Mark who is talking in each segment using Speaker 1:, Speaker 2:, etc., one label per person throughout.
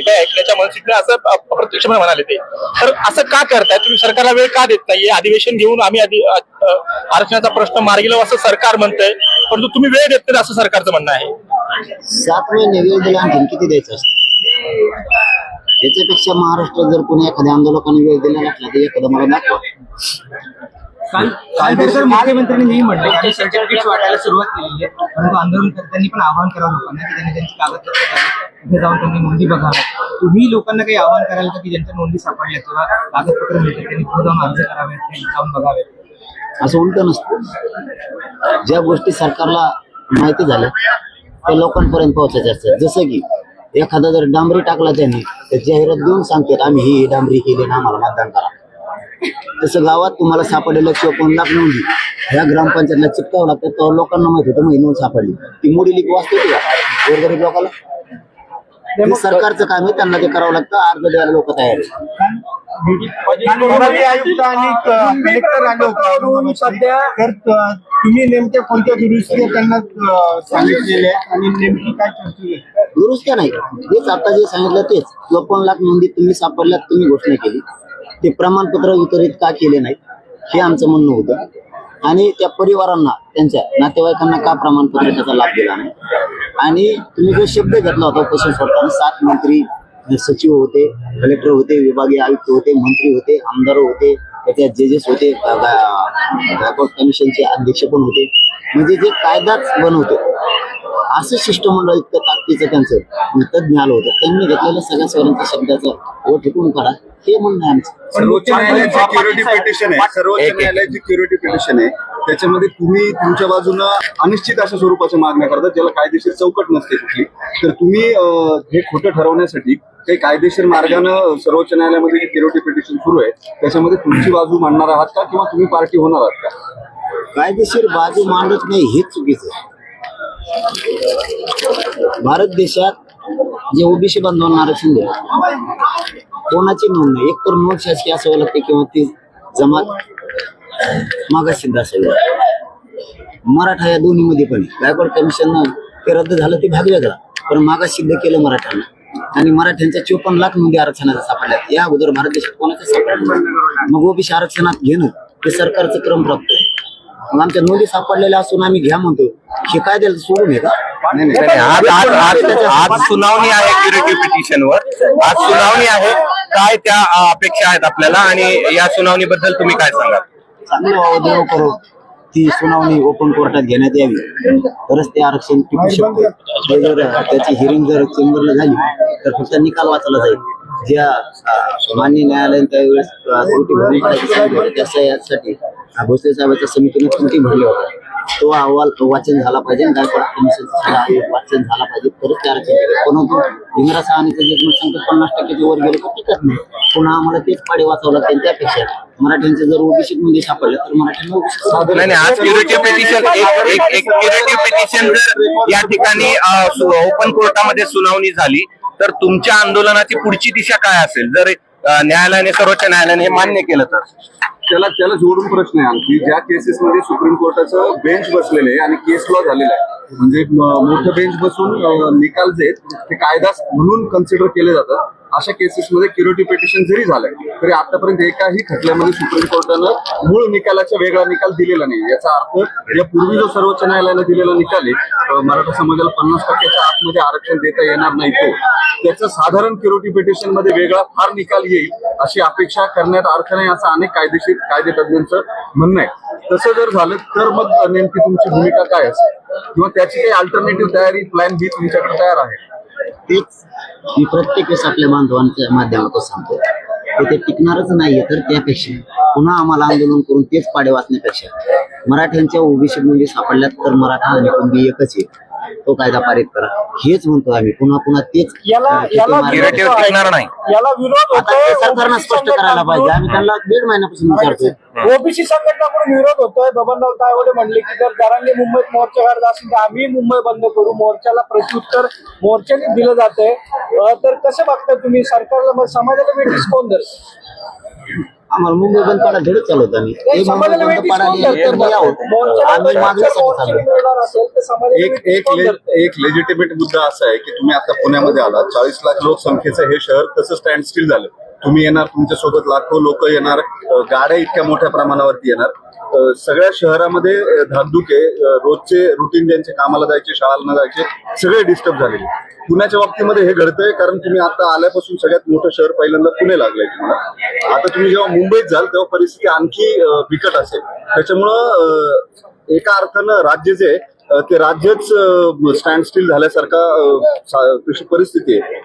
Speaker 1: काय ऐकण्याच्या मनस्थितीने असं अप्रत्यक्षपणे म्हणाले ते. तर असं का करताय? तुम्ही सरकारला वेळ का देत नाहीये? अधिवेशन घेऊन आम्ही आरक्षणाचा प्रश्न मार्गी लावू असं सरकार म्हणतंय परंतु तुम्ही वेळ देत नाही असं सरकारचं म्हणणं आहे.
Speaker 2: सात वेळ दिला किती द्यायचं असतं. याच्यापेक्षा महाराष्ट्रात जर कोणी एखाद्या आंदोलकाने वेळ दिला नसला तर एखादा मला दाखवा.
Speaker 3: काल काल तर मुख्यमंत्र्यांनी नेहमी म्हटले. की सर्टिफिकेट वाटायला सुरुवात केलेली आहे. परंतु आंदोलनकर्त्यांनी पण आवाहन करावं लोकांना की त्यांनी त्यांची कागदपत्र. तिथे जाऊन त्यांनी नोंदी बघाव्या तुम्ही लोकांना काही आवाहन कराल का की ज्यांच्या नोंदी सापडल्या किंवा कागदपत्र मिळतील त्यांनी तिथे जाऊन अर्ज करावेत जाऊन बघावेत?
Speaker 2: असं उलट नसतं. ज्या गोष्टी सरकारला माहिती झाल्या त्या लोकांपर्यंत पोहोचायच्या असतात. जसं की एखादा जर डांबरी टाकला त्यांनी तर जाहिरात देऊन सांगतात आम्ही ही डांबरी केली ना आम्हाला मतदान करा. तसं गावात तुम्हाला सापडलेलं चोपन्न लाख नोंदी ह्या ग्रामपंचायतला चिटकावं लागतं तर लोकांना माहिती होतं मग नोंद सापडली. ती मोडी लिपी वाचते का? गोरगरीब लोकांना हे सरकारचं काम आहे त्यांना ते करावं लागतं अर्ज द्यायला लोक तयार
Speaker 4: आयुक्त आणि कलेक्टर आले होते. सध्या तर तुम्ही नेमक्या कोणत्या दुरुस्ती त्यांना अ, सांगितलेले आहे आणि नेमकी काय चर्चा झाली?
Speaker 2: दुरुस्त्या नाही. तेच आता जे सांगितलं तेच. चोपन्न लाख नोंदी तुम्ही सापडल्यात तुम्ही घोषणा केली. ते प्रमाणपत्र वितरित का केले नाहीत हे आमचं म्हणणं होतं. आणि त्या परिवारांना त्यांच्या नातेवाईकांना का प्रमाणपत्र त्याचा लाभ दिला नाही? आणि तुम्ही जो शब्द घेतला होता उपोषण सोडताना सात मंत्री सचिव होते कलेक्टर होते विभागीय आयुक्त होते मंत्री होते आमदार होते त्याच्यात जजेस होते हायकोर्ट कमिशनचे अध्यक्ष पण होते. म्हणजे जे कायदाच बनवतो असं शिष्टमंडळ इतकं ताकदीचं त्यांचं तज्ञ आलं होतं. त्यांनी घेतलेल्या सगळ्या स्वरांच्या शब्दाचं व टिकून करा हे म्हणणं आहे आमचं.
Speaker 5: सर्वोच्च न्यायालयाची क्युरिटी पिटिशन आहे. सर्वोच्च न्यायालयाची क्युरिटी पिटिशन आहे. त्याच्यामध्ये तुम्ही तुमच्या बाजूनं अनिश्चित अशा स्वरूपाच्या मागण्या करतात ज्याला कायदेशीर चौकट नसते कुठली. तर तुम्ही अं, हे खोटं ठरवण्यासाठी काही कायदेशीर मार्गानं सर्वोच्च न्यायालयामध्ये जे क्युरिटी पिटिशन सुरू आहे. त्याच्यामध्ये तुमची बाजू मांडणार आहात का किंवा तुम्ही पार्टी होणार आहात का?
Speaker 2: कायदेशीर बाजू मांडत नाही हेच चुकीचं आहे. भारत देशात जे ओबीसी बांधवांना आरक्षण दिलं कोणाची नोंद नाही. एकतर नोंद शासकीय असावं लागते किंवा ती जमात मागासिद्ध असावी मराठा या दोन्ही मध्ये पण. गायकवाड कमिशन ते रद्द झालं ते भाग वेगळा. पण मागास सिद्ध केलं मराठ्यांना. आणि मराठ्यांच्या चोपन्न लाख नोंदी आरक्षणाचा सापडल्यात. या अगोदर भारत देशात कोणाच्या सापडलं मग ओबीसी आरक्षणात घेणं हे सरकारचं क्रम प्राप्त आहे. मग आमच्या नोंदी सापडलेल्या असून आम्ही घ्या म्हणतो. हे काय द्यायला सोडून आहे का?
Speaker 6: आज आज सुनावणी आहे क्युरेटिव्ह पिटिशनवर आज सुनावणी आहे. काय त्या अपेक्षा आहेत आपल्याला आणि या सुनावणीबद्दल तुम्ही काय सांगाल?
Speaker 2: चांगलं व्हावं देव करो. ती सुनावणी ओपन कोर्टात घेण्यात यावी. तरच ते आरक्षण टिकू शकते. ते जर त्याची हिअरिंग जर चेंबरला झाली तर फक्त निकाल वाचला जाईल. ज्या मान्य न्यायालयाने त्यावेळेस अं, त्रुटी भरून त्या यासाठी भोसले साहेबांच्या समितीने त्रुटी भरली होती? तो अहवाल वाचन झाला पाहिजे गायकवाड कमिशनचा वाचन झाला पाहिजे. तरच ते आरक्षण टिकेल. परंतु इंदिरा सहानीचं जे सांगतो पन्नास टक्क्याच्या वर गेले तर टिकत नाही. पुन्हा आम्हाला तेच पाडे वाचावं लागते त्यापेक्षा मराठ्यांचे जर ओबीसी मध्ये सापडले तर मराठ्यांना ओबीसी
Speaker 6: नाही नाही आज क्युरेटिव्ह पिटिशन एक एक एक क्युरेटिव्ह पिटिशन जर या ठिकाणी ओपन कोर्टामध्ये सुनावणी झाली तर तुमच्या आंदोलनाची पुढची दिशा काय असेल? जर न्यायालयाने सर्वोच्च न्यायालयाने हे मान्य केलं तर?
Speaker 5: त्याला त्याला जोडून प्रश्न आहे आणखी. ज्या केसेस मध्ये सुप्रीम कोर्टाचं बेंच बसलेलं आहे आणि केस लॉ झालेला आहे. म्हणजे मोठं बेंच बसून निकाल जे आहेत ते कायदा म्हणून कन्सिडर केले जातात. अशा केसेसमध्ये क्युरिटी पिटिशन जरी झालंय तरी आतापर्यंत एकाही खटल्यामध्ये सुप्रीम कोर्टानं मूळ निकालाचा वेगळा निकाल दिलेला नाही. याचा अर्थ या पूर्वी जो सर्वोच्च न्यायालयानं दिलेला निकाल आहे मराठा समाजाला पन्नास टक्क्याच्या आतमध्ये आरक्षण देता येणार नाही तो त्याचा साधारण क्युरिटी पिटिशनमध्ये वेगळा फार निकाल येईल अशी अपेक्षा करण्यात अर्थ नाही असं अनेक कायदेशीर कायदे तज्ञांचं म्हणणं आहे. तसं जर झालं तर मग नेमकी तुमची भूमिका काय असेल? किंवा त्याची काही अल्टरनेटिव्ह तयारी प्लॅन बी तुमच्याकडे तयार आहे?
Speaker 2: तेच मी प्रत्येक वेळेस आपल्या बांधवांच्या माध्यमातून सांगतो की ते टिकणारच नाहीये तर त्यापेक्षा पुन्हा आम्हाला आंदोलन करून तेच पाडे वाचण्यापेक्षा मराठ्यांच्या ओबीसी मुली सापडल्यात तर मराठा आणि कुंभी एकच आहे तो कायदा पारित करा. हेच म्हणतो आम्ही. पुन्हा पुन्हा तेच
Speaker 4: याला याला
Speaker 6: Curative टिकणार नाही.
Speaker 4: याला विरोध
Speaker 2: आता ते सरकारनं स्पष्ट करायला पाहिजे. आम्ही त्यांना दीड महिन्यापासून विचारतोय.
Speaker 4: ओबीसी संघटनाकडून विरोध होतोय. बबनराव तायवडे म्हणले की जर जरांगे मुंबईत मोर्चा काढत असेल तर आम्ही मुंबई बंद करू. मोर्चाला प्रत्युत्तर मोर्चाने दिलं जातंय. अं, तर कसं बघताय तुम्ही? सरकारला मग समाजाला वेटीस कोण धर
Speaker 2: आम्हाला मुंबई बंद पाडा धडक चालवतो आम्ही. एक मुंबई बंद पाडा मी आहोत आम्ही चाललो
Speaker 5: एक एक ले- एक लेजिटिमेट मुद्दा असा आहे की तुम्ही आता पुण्यामध्ये आलात. चाळीस लाख लोकसंख्येचं हे शहर तसं स्टँड स्टील झालं. तुम्ही येणार तुमच्यासोबत लाखो लोक येणार गाड्या इतक्या मोठ्या प्रमाणावरती येणार. सगळ्या शहरामध्ये धाकधुके रोजचे रुटीन ज्यांचे कामाला जायचे शाळांना जायचे सगळे डिस्टर्ब झालेले पुण्याच्या बाबतीमध्ये हे घडतंय कारण तुम्ही आता आल्यापासून सगळ्यात मोठं शहर पहिल्यांदा पुणे लागलंय तुम्हाला. आता तुम्ही जेव्हा मुंबईत जाल तेव्हा परिस्थिती आणखी बिकट असेल. त्याच्यामुळं एका अर्थानं राज्य जे आहे, ते राज्यच स्टँड स्टील झाल्यासारखा अं, तशी परिस्थिती आहे.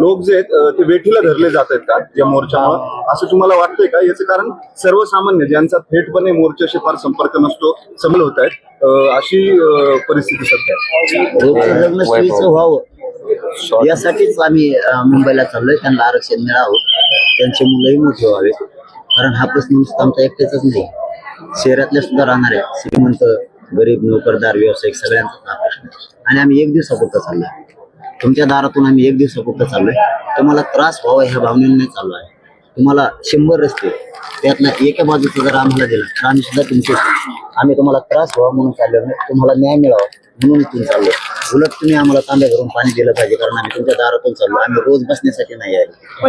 Speaker 5: लोक जे आहेत ते वेठीला धरले जात आहेत का या मोर्चामुळे? असं तुम्हाला वाटतंय का? याचं कारण सर्वसामान्य ज्यांचा थेटपणे मोर्चाशी फार संपर्क नसतो समल होत आहेत अशी परिस्थिती सध्या आहे.
Speaker 2: व्हावं. यासाठीच आम्ही मुंबईला चाललोय. त्यांना आरक्षण मिळावं. त्यांचे मुलंही मोठे व्हावे कारण हा प्रश्न नुसता आमचा एकट्याचाच नाही. शहरातल्या सुद्धा राहणार आहे श्रीमंत गरीब नोकरदार व्यावसायिक सगळ्यांचा हा प्रश्न आणि आम्ही एक दिवसापुरता चाललोय. तुमच्या दारातून आम्ही एक दिवसापुरता चाललोय. तुम्हाला त्रास व्हावा ह्या भावनेने चाललो आहे. तुम्हाला शंभर रस्ते त्यातला एका बाजूचा जर आम्हाला दिला तर आम्ही सुद्धा तुमचे आम्ही तुम्हाला त्रास व्हावा म्हणून चाललो नाही तुम्हाला न्याय मिळावा म्हणून तुम्ही चाललो उलट तुम्ही आम्हाला तांब्या भरून पाणी दिलं पाहिजे कारण आम्ही तुमच्या दारातून चाललो आम्ही रोज बसण्यासाठी नाही आहे